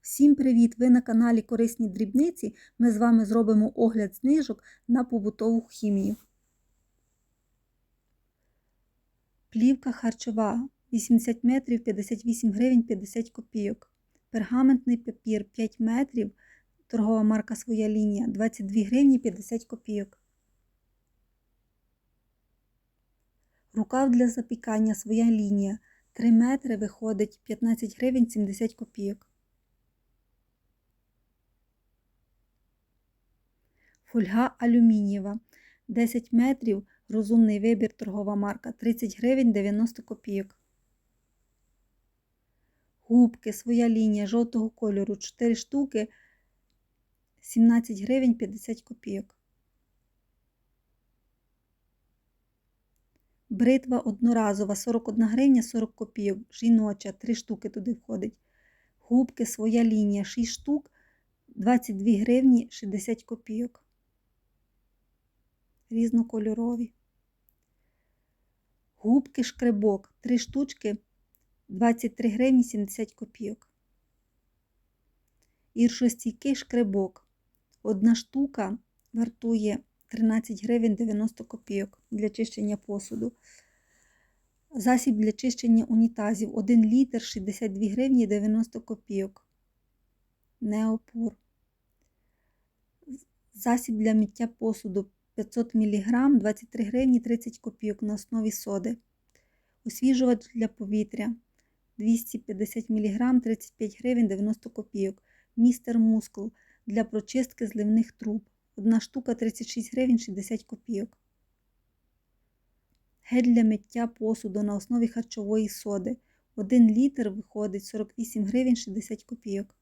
Всім привіт! Ви на каналі Корисні дрібниці. Ми з вами зробимо огляд знижок на побутову хімію. Плівка харчова 80 метрів 58 гривень 50 копійок. Пергаментний папір 5 метрів. Торгова марка Своя лінія 22 гривні 50 копійок. Рукав для запікання Своя лінія 3 метри виходить 15 гривень 70 копійок. Фольга алюмінієва 10 метрів. Розумний вибір торгова марка 30 гривень 90 копійок. Губки своя лінія жовтого кольору 4 штуки 17 гривень 50 копійок. Бритва одноразова 41 гривня 40 копійок. Жіноча 3 штуки туди входить. Губки своя лінія 6 штук 22 гривні 60 копійок. Різнокольорові. Губки шкребок 3 штучки 23 гривні 70 копійок. Іршостійкий шкребок. Одна штука вартує 13 гривень 90 копійок для чищення посуду. Засіб для чищення унітазів 1 літр 62 гривні 90 копійок. Неопор. Засіб для миття посуду 500 мг 23 гривні 30 копійок на основі соди. Освіжувач для повітря 250 мг 35 гривень 90 копійок. Містер Мускл для прочистки зливних труб. Одна штука 36 гривень 60 копійок. Гель для миття посуду на основі харчової соди. 1 літр виходить 48 гривень 60 копійок.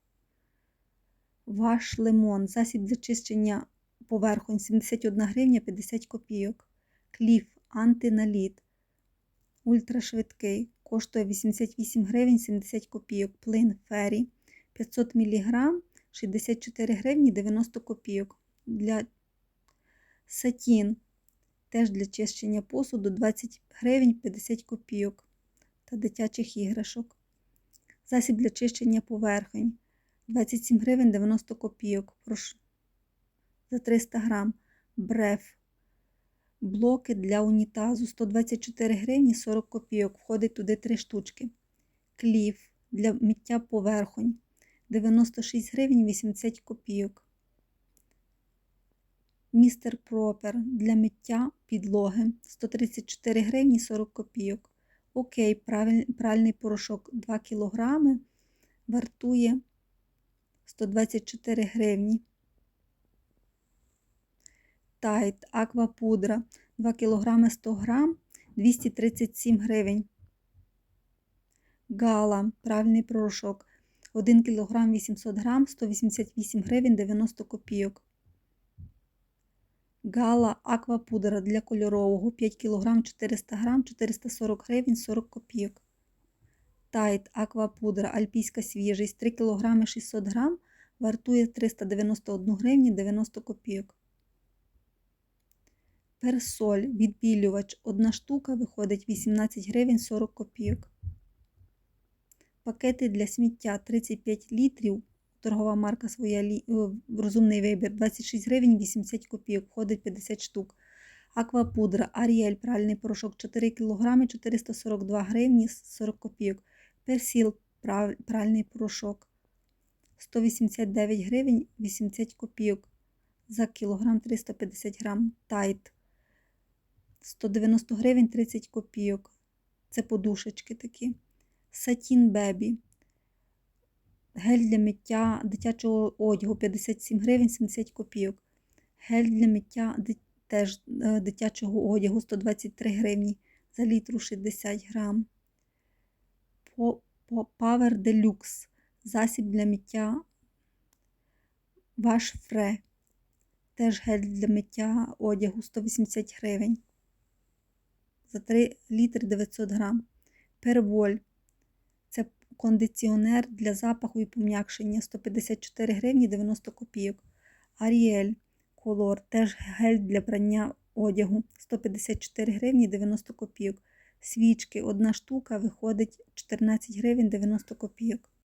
Ваш лимон. Засіб для чищення поверхонь 71 гривня 50 копійок. Кліф антиналіт. Ультрашвидкий. Коштує 88 гривень 70 копійок. Плин фері 500 мг 64 гривні 90 копійок. Для сатін. Теж для чищення посуду 20 гривень 50 копійок та дитячих іграшок. Засіб для чищення поверхонь 27 гривень 90 копійок. Прошу. За 300 грам. Бреф. Блоки для унітазу 124 гривні 40 копійок. Входить туди 3 штучки. Кліф для миття поверхонь 96 гривень 80 копійок. Містер Пропер для миття підлоги 134 гривні 40 копійок. Окей, пральний порошок 2 кг вартує 124 гривні. Тайт аквапудра 2 кг 100 г 237 гривень. Гала правильний порошок 1 кг 800 г 188 гривень 90 копійок. Гала аквапудра для кольорового 5 кг 400 г 440 гривень 40 копійок. Тайт аквапудра альпійська свіжість 3 кг 600 г вартує 391 гривні 90 копійок. Персоль відбілювач 1 штука виходить 18 гривень 40 копійок. Пакети для сміття 35 літрів. Торгова марка своя розумний вибір 26 гривень 80 копійок, входить 50 штук. Аквапудра, Аріель, пральний порошок 4 кг 442 гривні 40 копійок. Персіл, пральний порошок 189 гривень 80 копійок. За кілограм 350 грам. Тайт 190 гривень 30 копійок. Це подушечки такі. Сатін Бебі. Гель для миття дитячого одягу 57 гривень 70 копійок. Гель для миття теж дитячого одягу 123 гривні за літру 60 грам. Power Deluxe. Засіб для миття Ваш Фре. Теж гель для миття одягу 180 гривень. За 3 літри 900 грам. Перволь. Це кондиціонер для запаху і пом'якшення 154 гривні 90 копійок. Аріель колор, теж гель для прання одягу 154 гривні 90 копійок. Свічки, одна штука виходить 14 гривень 90 копійок.